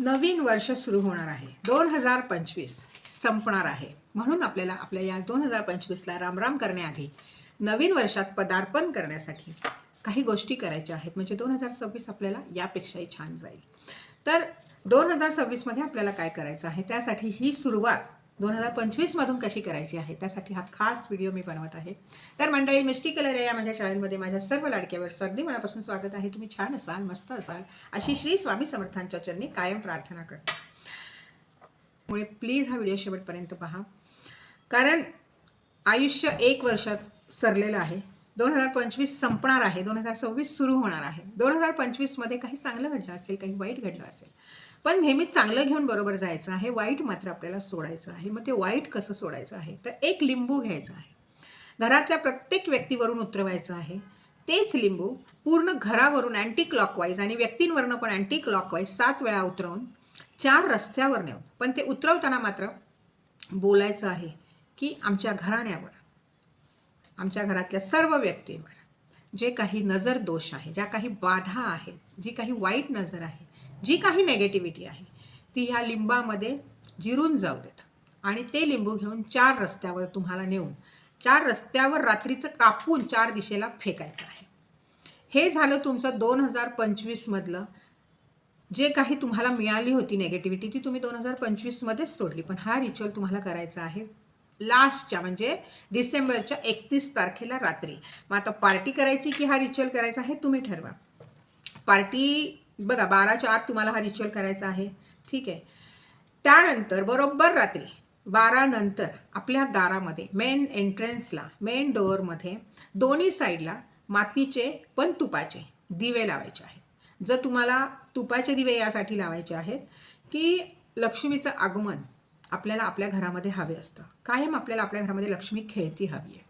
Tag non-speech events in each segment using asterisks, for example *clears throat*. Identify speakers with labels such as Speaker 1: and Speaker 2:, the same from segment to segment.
Speaker 1: नवीन वर्ष सुरू होणार आहे. दोन हजार पंचवीस संपणार आहे. म्हणून आपल्याला आपल्या या दोन हजार पंचवीसला रामराम करण्याआधी नवीन वर्षात पदार्पण करण्यासाठी काही गोष्टी करायच्या आहेत. म्हणजे दोन हजार सव्वीस आपल्याला यापेक्षाही छान जाईल. तर दोन हजार सव्वीसमध्ये आपल्याला काय करायचं आहे? त्यासाठी ही सुरुवात दोन हजार पंचवीसमधून कशी करायची आहे? त्यासाठी हा खास व्हिडिओ मी बनवत आहे. तर मंडळी मिस्टी कलर या माझ्या शाळेमध्ये. माझ्या सर्व लाडक्यावर अगदी मनापासून स्वागत आहे. तुम्ही छान असाल मस्त असाल अशी श्री स्वामी समर्थांच्या चरणी कायम प्रार्थना करते. मुळे प्लीज हा व्हिडिओ शेवटपर्यंत पहा. कारण आयुष्य एक वर्षात सरलेलं आहे. दोन हजार पंचवीस संपणार आहे. दोन हजार सव्वीस सुरू होणार आहे. दोन हजार पंचवीसमध्ये काही चांगलं घडलं असेल काही वाईट घडलं असेल. पण नेहमीच चांगलं घेऊन बरोबर जायचं आहे. वाईट मात्र आपल्याला सोडायचं आहे. मग ते वाईट कसं सोडायचं आहे? तर एक लिंबू घ्यायचं आहे. घरातल्या प्रत्येक व्यक्तीवरून उतरवायचं आहे. तेच लिंबू पूर्ण घरावरून अँटी क्लॉकवाईज आणि व्यक्तींवरनं पण अँटी क्लॉकवाईज सात वेळा उतरवून चार रस्त्यावर नेऊन पण ते उतरवताना मात्र बोलायचं आहे की आमच्या घराण्यावर. आमच्या घरातल्या सर्व व्यक्तींवर जे काही नजर दोष आहे ज्या काही बाधा आहेत जी काही वाईट नजर आहे जी काही नेगेटिव्हिटी आहे ती ह्या लिंबामध्ये जिरून जाऊ देत. आणि ते लिंबू घेऊन चार रस्त्यावर तुम्हाला नेऊन चार रस्त्यावर रात्रीचं कापून चार दिशेला फेकायचं आहे. हे झालं तुमचं दोन हजार पंचवीसमधलं जे काही तुम्हाला मिळाली होती नेगेटिव्हिटी ती तुम्ही दोन हजार पंचवीसमध्येच सोडली. पण हा रिच्युअल तुम्हाला करायचा आहे. लास्टच्या म्हणजे डिसेंबरच्या एकतीस तारखेला रात्री. मग आता पार्टी करायची की हा रिच्युअल करायचा आहे तुम्ही ठरवा. पार्टी बघा बाराच्या आत तुम्हाला हा रिच्युअल करायचा आहे. ठीक आहे. त्यानंतर बरोबर रात्री बारानंतर आपल्या दारामध्ये मेन एंट्रन्सला मेन डोअरमध्ये दोन्ही साईडला मातीचे पण तुपाचे दिवे लावायचे आहेत. जर तुम्हाला तुपाचे दिवे यासाठी लावायचे आहेत की लक्ष्मीचं आगमन आपल्याला आपल्या घरामध्ये हवे असतं. कायम आपल्याला आपल्या घरामध्ये लक्ष्मी खेळती हवी आहे.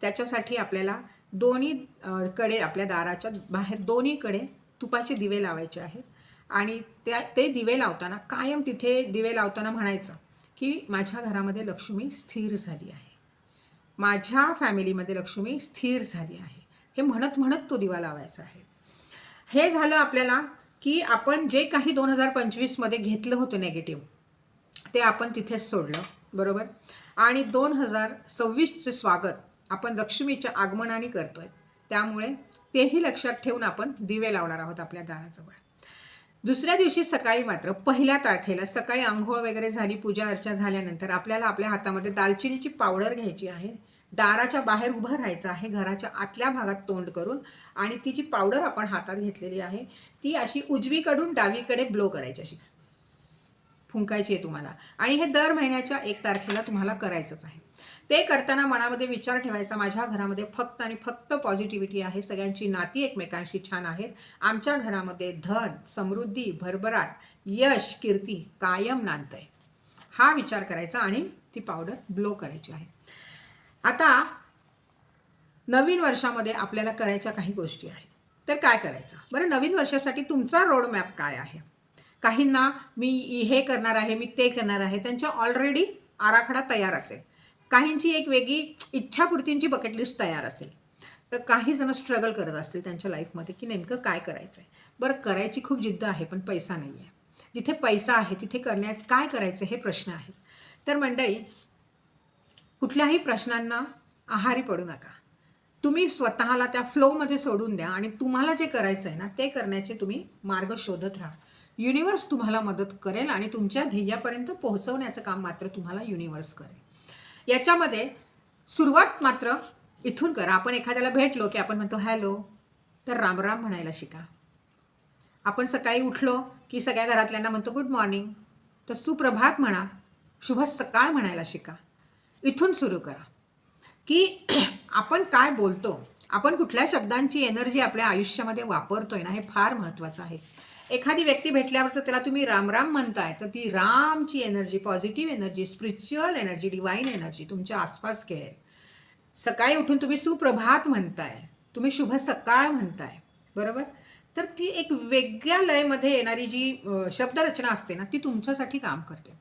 Speaker 1: त्याच्यासाठी आपल्याला दोन्ही कडे आपल्या दाराच्या बाहेर दोन्हीकडे तुपाचे दिवे लावायचे आहेत. आणि त्या ते दिवे लावताना कायम तिथे दिवे लावताना म्हणायचं की माझ्या घरामध्ये लक्ष्मी स्थिर झाली आहे. माझ्या फॅमिलीमध्ये लक्ष्मी स्थिर झाली आहे. हे म्हणत म्हणत तो दिवा लावायचा आहे. हे झालं आपल्याला की आपण जे काही दोन हजार पंचवीसमध्ये घेतलं होतं नेगेटिव्ह ते आपण तिथेच सोडलं बरोबर? आणि दोन हजार सव्वीसचे स्वागत आपण लक्ष्मीच्या आगमनाने करतो आहे त्यामुळे तेही लक्षात ठेवून आपण दिवे लावणार आहोत आपल्या दाराजवळ. दुसऱ्या दिवशी सकाळी मात्र पहिल्या तारखेला सकाळी आंघोळ वगैरे झाली पूजा अर्चा झाल्यानंतर आपल्याला आपल्या हातामध्ये दालचिनीची पावडर घ्यायची आहे. दाराच्या बाहेर उभं राहायचं आहे घराच्या आतल्या भागात तोंड करून आणि ती जी पावडर आपण हातात घेतलेली आहे. ती अशी उजवीकडून डावीकडे ब्लो करायची अशी. फुंकायची आहे तुम्हाला. आणि हे दर महिन्याच्या एक तारखेला तुम्हाला करायचंच आहे. ते करताना मनामध्ये विचार ठेवायचा. माझ्या घरामध्ये फक्त आणि फक्त पॉझिटिव्हिटी आहे. सगळ्यांची नाती एकमेकांशी छान आहेत. आमच्या घरामध्ये धन समृद्धी भरभराट यश कीर्ती कायम नांदतंय. हा विचार करायचा आणि ती पावडर ब्लो करायची आहे. आता नवीन वर्षामध्ये आपल्याला करायच्या काही गोष्टी आहेत. तर काय करायचं? बरं नवीन वर्षासाठी तुमचा रोडमॅप काय आहे? काहींना मी हे करणार आहे मी ते करणार आहे त्यांच्या ऑलरेडी आराखडा तयार असेल. काहींची एक वेगळी इच्छापूर्तींची बकेट लिस्ट तयार असेल. तर काही जण स्ट्रगल करत असतील त्यांच्या लाईफमध्ये की नेमकं काय करायचं आहे बरं करायची खूप जिद्द आहे पण पैसा नाही आहे जिथे पैसा आहे तिथे करण्यास काय करायचं हे प्रश्न आहेत. तर मंडळी कुठल्याही प्रश्नांना आहारी पडू नका. तुम्ही स्वतःला त्या फ्लोमध्ये सोडून द्या आणि तुम्हाला जे करायचं आहे ना ते करण्याचे तुम्ही मार्ग शोधत राहा. युनिवर्स तुम्हाला मदत करेल आणि तुमच्या ध्येयापर्यंत पोहोचवण्याचं काम मात्र तुम्हाला युनिवर्स करेल. याच्यामध्ये सुरुवात मात्र इथून करा. आपण एखाद्याला भेटलो की आपण म्हणतो हॅलो तर रामराम म्हणायला शिका. आपण सकाळी उठलो की सगळ्या घरातल्यांना म्हणतो गुड मॉर्निंग तर सुप्रभात म्हणा शुभ सकाळ म्हणायला शिका. इथून सुरू करा. की *clears throat* आपण काय बोलतो आपण कुठल्या शब्दांची एनर्जी आपल्या आयुष्यामध्ये वापरतोय ना हे फार महत्त्वाचं आहे. एखादी व्यक्ती भेटल्यावरचं त्याला तुम्ही रामराम म्हणताय तर ती रामची energy positive energy spiritual energy divine energy तुमच्या आसपास खेळेल. सकाळी उठून तुम्ही सुप्रभात म्हणताय तुम्ही शुभ सकाळ म्हणताय बरोबर? तर ती एक वेगळ्या लयमध्ये येणारी जी शब्दरचना असते ना ती तुमच्यासाठी काम करते.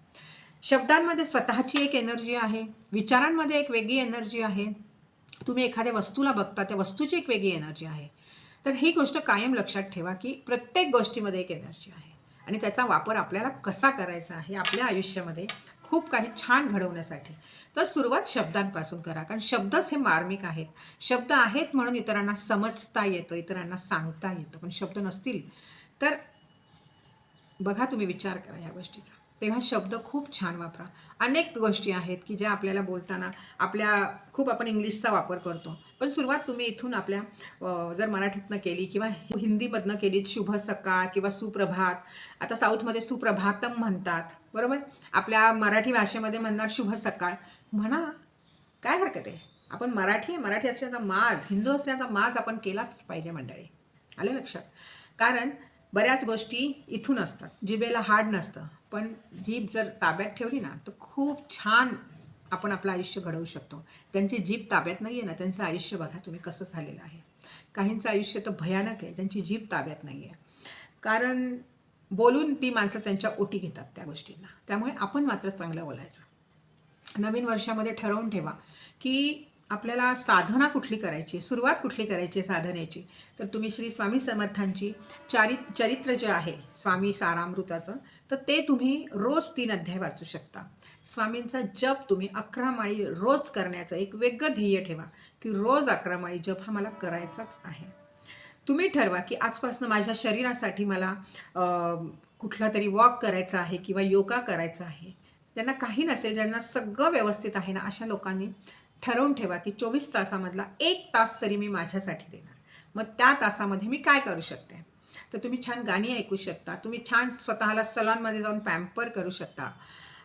Speaker 1: शब्दांमध्ये स्वतःची एक एनर्जी आहे विचारांमध्ये एक वेगळी एनर्जी आहे. तुम्ही एखाद्या वस्तूला बघता त्या वस्तूची एक वेगळी एनर्जी आहे. तर ही गोष्ट कायम लक्षात ठेवा की प्रत्येक गोष्टीमध्ये एक एनर्जी आहे. आणि त्याचा वापर आपल्याला कसा करायचा आहे आपल्या आयुष्यामध्ये खूप काही छान घडवण्यासाठी. तर सुरुवात शब्दांपासून करा कारण शब्दच हे मार्मिक आहेत. शब्द आहेत म्हणून इतरांना समजता येतं इतरांना सांगता येतं पण शब्द नसतील तर बघा तुम्ही विचार करा या गोष्टीचा. तेव्हा शब्द खूप छान वापरा. अनेक गोष्टी आहेत की ज्या आपल्याला बोलताना आपल्या खूप आपण इंग्लिशचा वापर करतो. पण सुरुवात तुम्ही इथून आपल्या जर मराठीतनं केली किंवा हिंदीमधनं केली शुभ सकाळ किंवा सुप्रभात. आता साऊथमध्ये सुप्रभातम म्हणतात बरोबर? आपल्या मराठी भाषेमध्ये म्हणणार शुभ सकाळ. म्हणा काय हरकत आहे? आपण मराठी मराठी असल्याचा माज हिंदू असल्याचा माज आपण केलाच पाहिजे मंडळी. आलं लक्षात? कारण बऱ्याच गोष्टी इथून असतात. जिभेला हाड नसतं. पण जीभ जर ताब्यात ठेवली ना तर खूप छान आपण आपलं आयुष्य घडवू शकतो. त्यांची जीभ ताब्यात नाही आहे ना त्यांचं आयुष्य बघा तुम्ही कसं झालेलं आहे. काहींचं आयुष्य तर भयानक आहे ज्यांची जीभ ताब्यात नाही आहे कारण बोलून ती माणसं त्यांच्या ओटी घेतात त्या गोष्टींना. त्यामुळे आपण मात्र चांगलं बोलायचं. नवीन वर्षामध्ये ठरवून ठेवा की आपल्याला साधना कुठली करायची? सुरुवात कुठली करायची साधनेची? तर तुम्ही श्री स्वामी समर्थांची चारित चरित्र जे आहे स्वामी सारामृताचं तर ते तुम्ही रोज तीन अध्याय वाचू शकता. स्वामींचा जप तुम्ही अकरा माळी रोज करण्याचं एक वेगळं ध्येय ठेवा की रोज अकरा माळी जप हा मला करायचाच आहे. तुम्ही ठरवा की आजपासून माझ्या शरीरासाठी मला कुठला तरी वॉक करायचा आहे किंवा योगा करायचा आहे. ज्यांना काही नसेल ज्यांना सगळं व्यवस्थित आहे ना अशा लोकांनी ठरवून ठेवा की चोवीस तासामधला एक तास तरी मी माझ्यासाठी देणार. मग त्या तासामध्ये मी काय करू शकते? तर तुम्ही छान गाणी ऐकू शकता. तुम्ही छान स्वतःला सलॉनमध्ये जाऊन पॅम्पर करू शकता.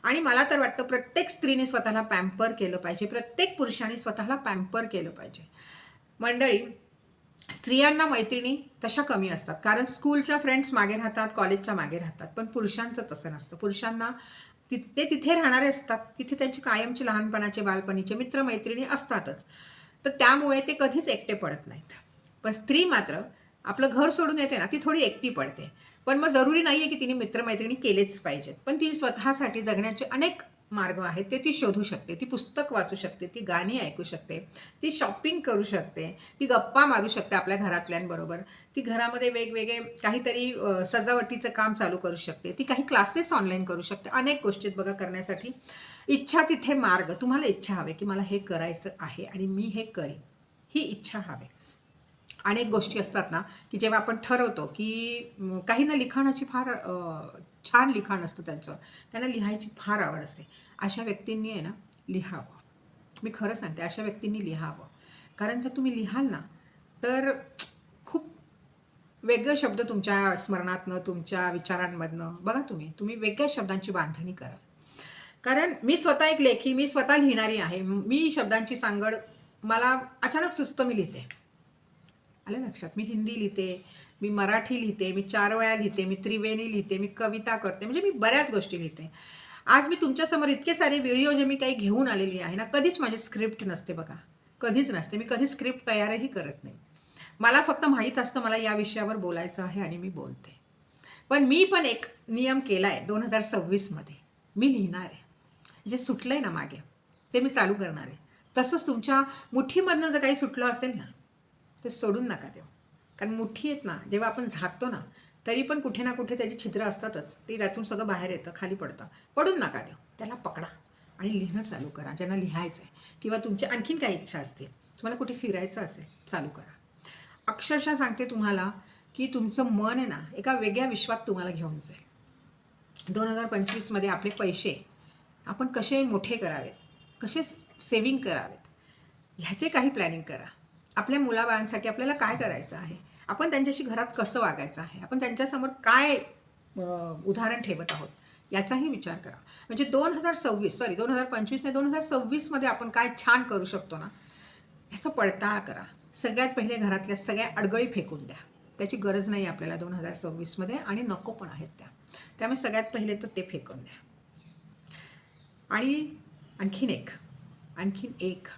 Speaker 1: आणि मला तर वाटतं प्रत्येक स्त्रीने स्वतःला पॅम्पर केलं पाहिजे. प्रत्येक पुरुषाने स्वतःला पॅम्पर केलं पाहिजे. मंडळी स्त्रियांना मैत्रिणी तशा कमी असतात. कारण स्कूलच्या फ्रेंड्स मागे राहतात कॉलेजच्या मागे राहतात. पण पुरुषांचं तसं नसतं. पुरुषांना ति ते तिथे राहणारे असतात. तिथे त्यांचे कायमचे लहानपणाचे बालपणीचे मित्रमैत्रिणी असतातच. तर त्यामुळे ते कधीच एकटे पडत नाहीत. पण स्त्री मात्र आपलं घर सोडून येते ना ती थोडी एकटी पडते. पण मग जरुरी नाही आहे की तिने मित्रमैत्रिणी केलेच पाहिजेत. पण ती स्वतःसाठी जगण्याचे अनेक मार्ग आहेत ते ती शोधू शकते ती पुस्तक वाचू शकते ती गाणी ऐकू शकते ती शॉपिंग करू शकते ती गप्पा मारू शकते आपल्या घरातल्यांबरोबर. ती घरामध्ये वेगवेगळे काहीतरी सजावटीचं काम चालू करू शकते ती काही क्लासेस ऑनलाईन करू शकते. अनेक गोष्टीत बघा करण्यासाठी. इच्छा तिथे मार्ग. तुम्हाला इच्छा हवे की मला हे करायचं आहे आणि मी हे करीन. ही इच्छा हवे. अनेक गोष्टी असतात ना की जेव्हा आपण ठरवतो की काहींना लिखाणाची फार छान लिखाण असतं त्यांचं. त्यांना लिहायची फार आवड असते. अशा व्यक्तींनी आहे ना लिहावं. मी खरं सांगते अशा व्यक्तींनी लिहावं. कारण जर तुम्ही लिहाल ना तर खूप वेगळे शब्द तुमच्या स्मरणातनं तुमच्या विचारांमधनं बघा तुम्ही तुम्ही वेगळ्या शब्दांची बांधणी कराल. कारण मी स्वतः एक लेखी मी स्वतः लिहिणारी आहे. मी शब्दांची सांगड मला अचानक सुस्त मी लिहिते. आलं लक्षात? मी हिंदी लिहिते मी मराठी लिहिते मी चार वेळा लिहिते मी त्रिवेणी लिहिते मी कविता करते म्हणजे मी बऱ्याच गोष्टी लिहिते. आज मी तुमच्यासमोर इतके सारे व्हिडिओ जे मी काही घेऊन आलेली आहे ना कधीच माझी स्क्रिप्ट नसते बघा. कधीच नसते. मी कधी स्क्रिप्ट तयारही करत नाही. मला फक्त माहीत असतं मला या विषयावर बोलायचं आहे आणि मी बोलते. पण मी पण एक नियम केला आहे दोन हजार सव्वीसमध्ये. मी लिहिणार आहे. जे सुटलं आहे ना मागे ते मी चालू करणार आहे. तसंच तुमच्या मुठीमधनं जर काही सुटलं असेल ना ते सोडून नका देऊ. कारण मुठी आहेत ना जेव्हा आपण झाकतो ना तरी पण कुठे ना कुठे त्याची छिद्र असतातच. ते त्यातून सगळं बाहेर येतं खाली पडतं. पडून नका देऊ. त्याला पकडा आणि लिहिणं चालू करा. ज्यांना लिहायचं आहे किंवा तुमच्या आणखीन काही इच्छा असतील तुम्हाला कुठे फिरायचं असेल चालू करा. अक्षरशः सांगते तुम्हाला की तुमचं मन आहे ना एका वेगळ्या विश्वात तुम्हाला घेऊन जाईल. दोन हजार पंचवीसमध्ये आपले पैसे आपण कसे मोठे करावेत कसे सेविंग करावेत ह्याचे काही प्लॅनिंग करा. आपल्या मुलाबाळांसाठी आपल्याला काय करायचं आहे? आपण त्यांच्याशी घरात कसं वागायचं आहे? आपण त्यांच्यासमोर काय उदाहरण ठेवत आहोत? याचाही विचार करा. म्हणजे दोन हजार सव्वीस सॉरी दोन हजार पंचवीस नाही दोन हजार सव्वीसमध्ये आपण काय छान करू शकतो ना? ह्याचा पडताळा करा. सगळ्यात पहिले घरातल्या सगळ्या अडगळी फेकून द्या. त्याची गरज नाही आपल्याला दोन हजार सव्वीसमध्ये आणि नको पण आहेत त्या. त्यामुळे सगळ्यात पहिले तर ते फेकून द्या. आणि आणखीन एक आणखीन एक.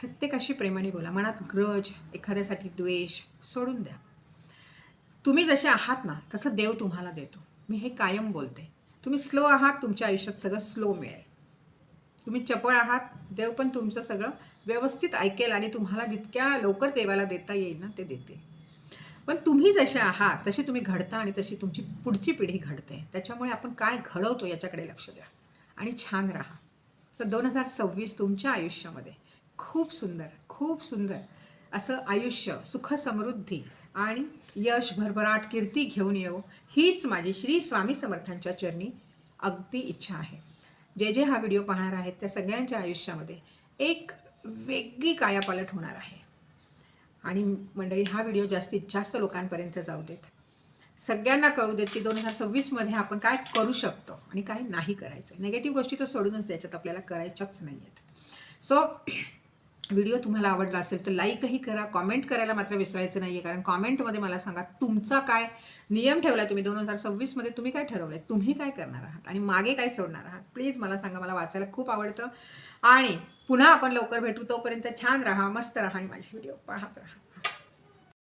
Speaker 1: प्रत्येकाशी प्रेमाने बोला मनात ग्रज एखाद्यासाठी द्वेष सोडून द्या. तुम्ही जसे आहात ना तसं देव तुम्हाला देतो. मी हे कायम बोलते. तुम्ही स्लो आहात तुमच्या आयुष्यात सगळं स्लो मिळेल. तुम्ही चपळ आहात देव पण तुमचं सगळं व्यवस्थित ऐकेल आणि तुम्हाला जितक्या लवकर देवाला देता येईल ना ते देतील. पण तुम्ही जसे आहात तसे तुम्ही घडता आणि तशी तुमची पुढची पिढी घडते. त्याच्यामुळे आपण काय घडवतो याच्याकडे लक्ष द्या. आणि छान राहा. तर दोन हजार सव्वीस तुमच्या आयुष्यामध्ये खूप सुंदर खूप सुंदर. असं आयुष्य सुख समृद्धी आणि यश भरभराट कीर्ती घेऊन येऊ हीच माझी श्री स्वामी समर्थांच्या चरणी अगदी इच्छा आहे. जे जे हा व्हिडिओ पाहणार आहेत त्या सगळ्यांच्या आयुष्यामध्ये एक वेगळी कायापालट होणार आहे. आणि मंडळी हा व्हिडिओ जास्तीत जास्त लोकांपर्यंत जाऊ देत. सगळ्यांना कळू देत की दोन हजार सव्वीसमध्ये आपण काय करू शकतो आणि काय नाही करायचं नेगेटिव्ह गोष्टी तर सोडूनच द्यायच्यात आपल्याला करायच्याच नाही आहेत सो व्हिडिओ तुम्हाला आवडला असेल तर लाईकही करा कॉमेंट करायला मात्र विसरायचं नाही आहे कारण कॉमेंटमध्ये मला सांगा तुमचा काय नियम ठेवला तुम्ही? दोन हजार सव्वीसमध्ये तुम्ही काय ठरवलं आहे तुम्ही काय करणार आहात? आणि मागे काय सोडणार आहात? प्लीज मला सांगा मला वाचायला खूप आवडतं. आणि पुन्हा आपण लवकर भेटू. तोपर्यंत छान राहा मस्त राहा आणि माझे व्हिडिओ पाहत राहा.